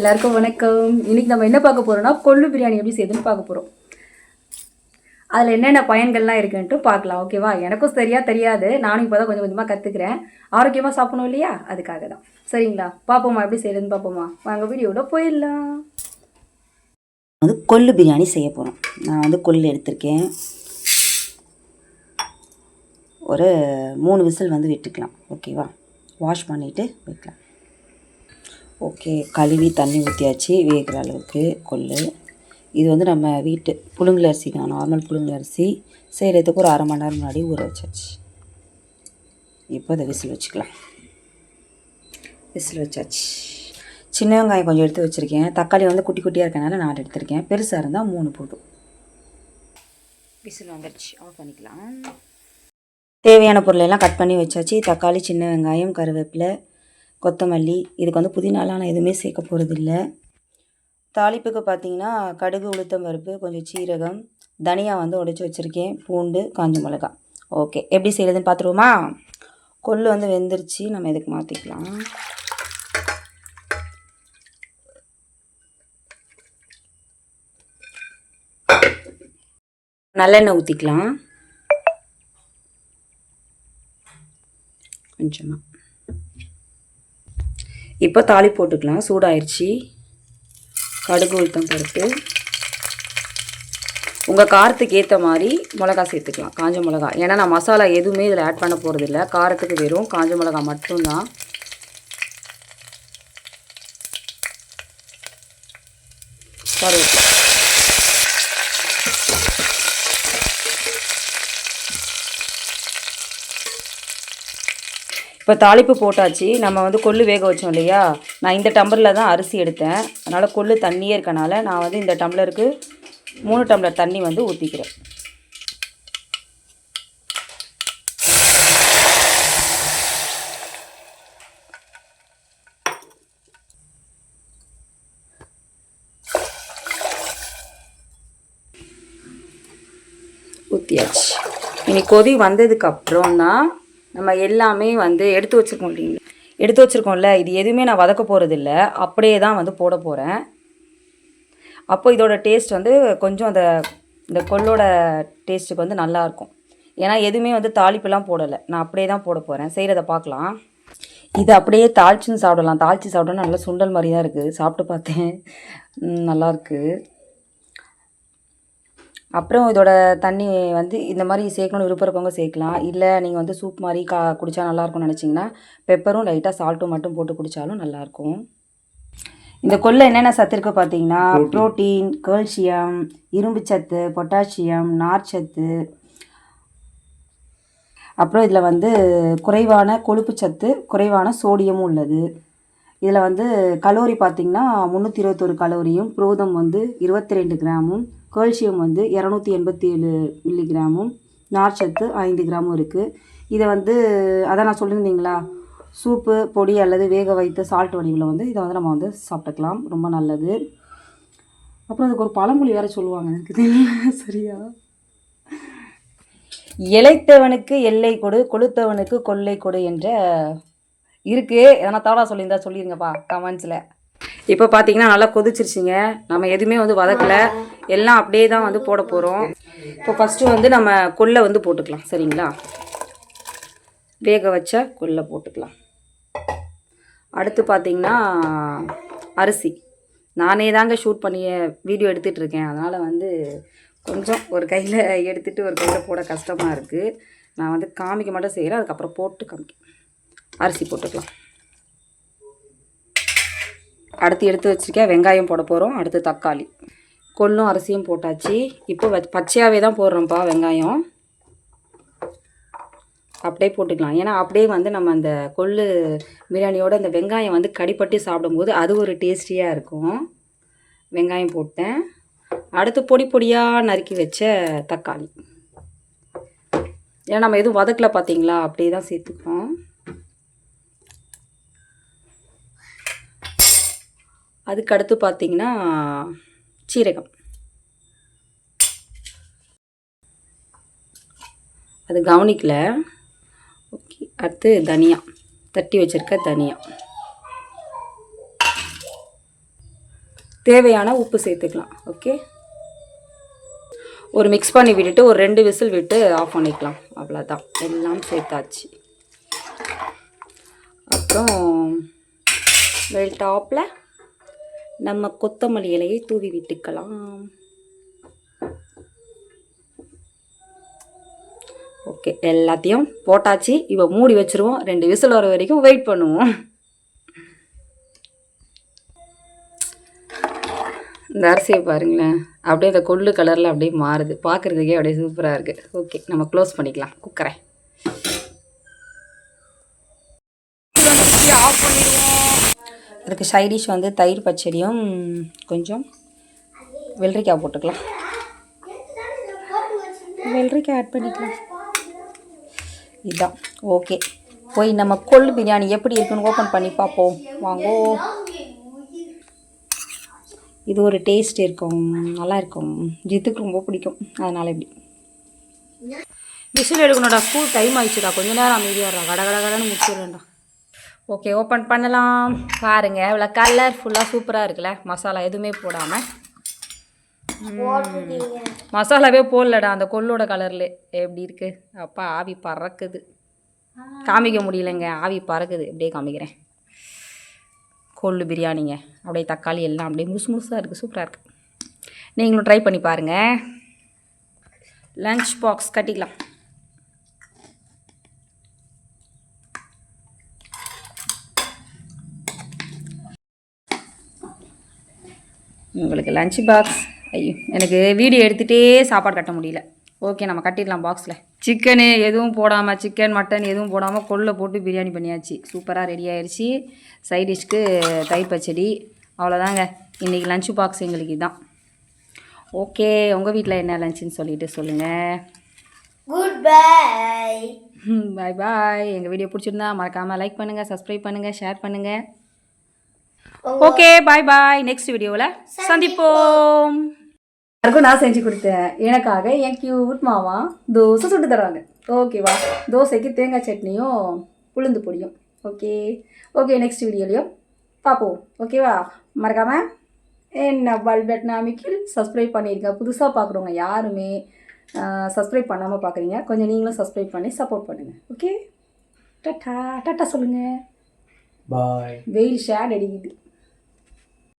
எல்லாருக்கும் வணக்கம். இன்னைக்கு நம்ம என்ன பார்க்க போகிறோம்னா கொள்ளு பிரியாணி எப்படி செய்யுதுன்னு பார்க்க போகிறோம் அதில் என்னென்ன பயன்கள்லாம் இருக்குன்ட்டு பார்க்கலாம். ஓகேவா எனக்கும் சரியாக தெரியாது. நானும் இப்போ தான் கொஞ்சம் கொஞ்சமாக கற்றுக்கிறேன் ஆரோக்கியமாக சாப்பிடணும் இல்லையா? அதுக்காக தான் சரிங்களா? பார்ப்போமா எப்படி செய்யுதுன்னு பார்ப்போமா? வாங்க வீடியோட போயிடலாம். வந்து கொள்ளு பிரியாணி செய்ய போகிறோம் நான் வந்து கொள்ளு எடுத்திருக்கேன். ஒரு மூணு விசில் வந்து விட்டுக்கலாம். ஓகேவா வாஷ் பண்ணிவிட்டு வைக்கலாம். ஓகே கழுவி தண்ணி ஊற்றியாச்சு வேகிற அளவுக்கு கொள்ளு. இது வந்து நம்ம வீட்டு புழுங்கல் அரிசி தான். நார்மல் புழுங்கல் அரிசி. செய்கிறதுக்கு ஒரு அரை மணி நேரம் முன்னாடி ஊற வச்சாச்சு. இப்போ அதை விசில் வச்சுக்கலாம். விசில் வச்சாச்சு. சின்ன வெங்காயம் கொஞ்சம் எடுத்து வச்சுருக்கேன். தக்காளி வந்து குட்டி குட்டியாக இருக்கனால நாலு எடுத்திருக்கேன். பெருசாக இருந்தால் மூணு போதும். விசில் வந்துடுச்சு ஆஃப் பண்ணிக்கலாம். தேவையான பொருளெல்லாம் கட் பண்ணி வச்சாச்சு. தக்காளி சின்ன வெங்காயம் கருவேப்பிலை கொத்தமல்லி இதுக்கு வந்து புதினாலாம் நான் எதுவுமே சேர்க்க போகிறதில்ல தாளிப்புக்கு பார்த்தீங்கன்னா கடுகு உளுத்தம் பருப்பு கொஞ்சம் சீரகம் தனியா வந்து உடைச்சி வச்சுருக்கேன். பூண்டு காஞ்ச மிளகா. ஓகே. எப்படி செய்கிறதுன்னு பார்த்துருவோமா? கொள்ளு வந்து வெந்துருச்சு. நம்ம இதுக்கு மாற்றிக்கலாம் நல்லெண்ணெய் ஊற்றிக்கலாம் கொஞ்சமாக இப்போ தாளி போட்டுக்கலாம். சூடாயிருச்சு. கடுகு உளுத்தம் பருப்பு. உங்கள் காரத்துக்கு ஏற்ற மாதிரி மிளகா சேர்த்துக்கலாம். காஞ்ச மிளகா ஏன்னா நான் மசாலா எதுவுமே இதில் ஆட் பண்ண போகிறதில்ல காரத்துக்கு வெறும் காஞ்ச மிளகா மட்டும்தான். கருவேப்பிலை. இப்போ தாளிப்பு போட்டாச்சு. நம்ம வந்து கொள்ளு வேக வச்சோம் இல்லையா? நான் இந்த டம்ளரில் தான் அரிசி எடுத்தேன். அதனால் கொள்ளு தண்ணியே இருக்கனால நான் வந்து இந்த டம்ளருக்கு மூணு டம்ளர் தண்ணி வந்து ஊற்றிக்கிறேன் ஊற்றியாச்சு இனி கொதி வந்ததுக்கு அப்புறம் தான் நம்ம எல்லாமே வந்து எடுத்து வச்சுருக்கோம் இல்லைங்களா? எடுத்து வச்சுருக்கோம்ல இது எதுவுமே நான் வதக்க போகிறதில்ல அப்படியே தான் வந்து போட போகிறேன் அப்போ இதோட டேஸ்ட் வந்து கொஞ்சம் அந்த இந்த கொல்லோட டேஸ்ட்டுக்கு வந்து நல்லாயிருக்கும் ஏன்னா எதுவுமே வந்து தாளிப்புலாம் போடலை. நான் அப்படியே தான் போட போகிறேன் செய்கிறத பார்க்கலாம். இது அப்படியே தாளிச்சுன்னு சாப்பிடலாம். தாளித்து சாப்பிட்டோன்னா நல்லா சுண்டல் மாதிரி தான் இருக்குது சாப்பிட்டு பார்த்தேன். நல்லாயிருக்கு அப்புறம் இதோட தண்ணி வந்து இந்த மாதிரி சேர்க்கணும் விருப்பம் இருக்கவங்க சேர்க்கலாம். இல்லை நீங்கள் வந்து சூப் மாதிரி கா குடித்தா நல்லாயிருக்கும்னு நினச்சிங்கன்னா பெப்பரும் லைட்டாக சால்ட்டும் மட்டும் போட்டு குடித்தாலும் நல்லாயிருக்கும் இந்த கொள்ளை என்னென்ன சத்து இருக்குது பார்த்தீங்கன்னா புரோட்டீன் கால்சியம் இரும்பு சத்து பொட்டாசியம் நார்ச்சத்து அப்புறம் இதில் வந்து குறைவான கொழுப்பு சத்து குறைவான சோடியமும் உள்ளது. இதில் வந்து கலோரி பார்த்திங்கன்னா முந்நூற்றி இருபத்தொரு கலோரியும் புரோதம் வந்து இருபத்தி ரெண்டு கிராமும் கால்சியம் வந்து இரநூத்தி எண்பத்தி ஏழு மில்லிகிராமும் நார்ச்சத்து ஐந்து கிராமும் இருக்குது இதை வந்து அதான் நான் சொல்லியிருந்தீங்களா? சூப்பு பொடி அல்லது வேக வைத்த சால்ட் வடிவில் வந்து இதை வந்து நம்ம வந்து சாப்பிட்டுக்கலாம். ரொம்ப நல்லது. அப்புறம் அதுக்கு ஒரு பழமொழி வேறு சொல்லுவாங்க. எனக்கு தெரியல. சரியா? இளைத்தவனுக்கு எல்லை கொடு கொளுத்தவனுக்கு கொள்ளை கொடு என்ற இருக்குது எதனா தவறாக சொல்லியிருந்தா சொல்லிருங்கப்பா கமெண்ட்ஸில் இப்போ பார்த்தீங்கன்னா நல்லா கொதிச்சிருச்சிங்க. நம்ம எதுவுமே வந்து வதக்கல. எல்லாம் அப்படியே தான் வந்து போட போகிறோம் இப்போ ஃபஸ்ட்டு வந்து நம்ம கொல்லை வந்து போட்டுக்கலாம் சரிங்களா? வேக வச்ச கொல்லை போட்டுக்கலாம். அடுத்து பார்த்தீங்கன்னா அரிசி. நானே தாங்க ஷூட் பண்ணி வீடியோ எடுத்துகிட்டு இருக்கேன். அதனால் வந்து கொஞ்சம் ஒரு கையில் எடுத்துகிட்டு ஒரு கையில் போட கஷ்டமாக இருக்குது நான் வந்து காமிக்க மட்டும் செய்கிறேன் அதுக்கப்புறம் போட்டு காமிக்க அரிசி போட்டுக்கலாம். அடுத்து எடுத்து வச்சுருக்கேன் வெங்காயம் போட போகிறோம் அடுத்து தக்காளி. கொள்ளும் அரிசியும் போட்டாச்சு. இப்போ பச்சையாகவே தான் போடுறோம்ப்பா வெங்காயம். அப்படியே போட்டுக்கலாம். ஏன்னா அப்படியே வந்து நம்ம அந்த கொள்ளு பிரியாணியோட அந்த வெங்காயம் வந்து கடிப்பட்டு சாப்பிடும்போது அது ஒரு டேஸ்டியாக இருக்கும். வெங்காயம் போட்டேன். அடுத்து பொடி பொடியாக நறுக்கி வச்ச தக்காளி. ஏன்னா நம்ம எதுவும் வதக்கல பார்த்தீங்களா அப்படியே தான் சேர்த்துக்கிறோம். அதுக்கடுத்து பார்த்திங்கன்னா பார்த்தீங்கன்னா சீரகம். அது கவனிக்கல. ஓகே அடுத்து தனியா. தட்டி வச்சிருக்க தனியா. தேவையான உப்பு சேர்த்துக்கலாம் ஓகே? ஒரு மிக்ஸ் பண்ணி விட்டுட்டு ஒரு ரெண்டு விசில் விட்டு ஆஃப் பண்ணிக்கலாம். அவ்வளோதான் எல்லாம் சேர்த்தாச்சு. அப்புறம் வெல் டாப்பில் நம்ம கொத்தமல்லி இலையை தூவி விட்டுக்கலாம். ஓகே எல்லாத்தையும் போட்டாச்சு. இப்போ மூடி வச்சுருவோம். ரெண்டு விசில் வர வரைக்கும் வெயிட் பண்ணுவோம். இந்த அரிசியை பாருங்களேன். அப்படியே அந்த கொள்ளு கலரில் அப்படியே மாறுது. பார்க்குறதுக்கே அப்படியே சூப்பராக இருக்குது ஓகே நம்ம க்ளோஸ் பண்ணிக்கலாம். குக்கரை. அதுக்கு சைடிஷ் வந்து தயிர் பச்சடியும் கொஞ்சம் வெள்ளரிக்காய் போட்டுக்கலாம். வெள்ளரிக்காய் ஆட் பண்ணிக்கலாம். இதுதான் ஓகே போய் நம்ம கொள்ளு பிரியாணி எப்படி இருக்குன்னு ஓப்பன் பண்ணி பார்ப்போம். வாங்கோ. இது ஒரு டேஸ்ட் இருக்கும். நல்லா இருக்கும். ஜித்துக்கு ரொம்ப பிடிக்கும். அதனால் இப்படி. விசில் எடுக்கணும்டா. ஸ்கூல் டைம் ஆயிடுச்சுடா. கொஞ்ச நேரம் அமைதியாடுறா கட கட முடிச்சிடுறேன்டா. ஓகே ஓப்பன் பண்ணலாம். பாருங்க இவ்வளோ கலர்ஃபுல்லாக சூப்பராக இருக்குல்ல? மசாலா எதுவுமே போடாமல் மசாலாவே போடலடா அந்த கொள்ளோட கலர்ல எப்படி இருக்கு? அப்பா ஆவி பறக்குது. காமிக்க முடியலைங்க. ஆவி பறக்குது. அப்படியே காமிக்கிறேன். கொள்ளு பிரியாணிங்க. அப்படியே தக்காளி எல்லாம் அப்படியே முழுசு முழுசாக இருக்குது சூப்பராக இருக்குது நீங்களும் ட்ரை பண்ணி பாருங்கள் லஞ்ச் பாக்ஸ் கட்டிக்கலாம். உங்களுக்கு லஞ்ச் பாக்ஸ் ஐயோ எனக்கு வீடியோ எடுத்துகிட்டே சாப்பாடு கட்ட முடியல. ஓகே நம்ம கட்டிடலாம் பாக்ஸில் சிக்கனு எதுவும் போடாமல் சிக்கன் மட்டன் எதுவும் போடாமல் கொள்ளை போட்டு பிரியாணி பண்ணியாச்சு. சூப்பராக ரெடி ஆயிடுச்சு சைட் டிஷ்க்கு தயிர் பச்சடி. அவ்வளோதாங்க இன்றைக்கி லஞ்ச் பாக்ஸ் எங்களுக்கு இதுதான் ஓகே உங்கள் வீட்டில் என்ன லஞ்சுன்னு சொல்லிட்டு சொல்லுங்கள் குட் பை பாய் பாய் எங்கள் வீடியோ பிடிச்சிருந்தா மறக்காமல் லைக் பண்ணுங்கள் சப்ஸ்கிரைப் பண்ணுங்கள் ஷேர் பண்ணுங்கள் ஓகே பாய் பாய் நெக்ஸ்ட் வீடியோவில் சந்திப்போம். எல்லாருக்கும் நான் செஞ்சு கொடுத்தேன். எனக்காக என் கியூட் மாமா தோசை சுட்டு தருவாங்க. ஓகேவா தோசைக்கு தேங்காய் சட்னியும் உளுந்து பொடியும். ஓகே ஓகே நெக்ஸ்ட் வீடியோலையும் பார்ப்போம். ஓகேவா மறக்காம என்ன பல்பெட் நாமிக்கில் சப்ஸ்கிரைப் பண்ணியிருக்கேன் புதுசாக பார்க்குறவங்க யாருமே சப்ஸ்கிரைப் பண்ணாமல் பார்க்குறீங்க கொஞ்சம் நீங்களும் சப்ஸ்கிரைப் பண்ணி சப்போர்ட் பண்ணுங்கள் ஓகே டட்டா. டட்டா சொல்லுங்கள் Bye. வெயில் ஷேட் அடிக்குது.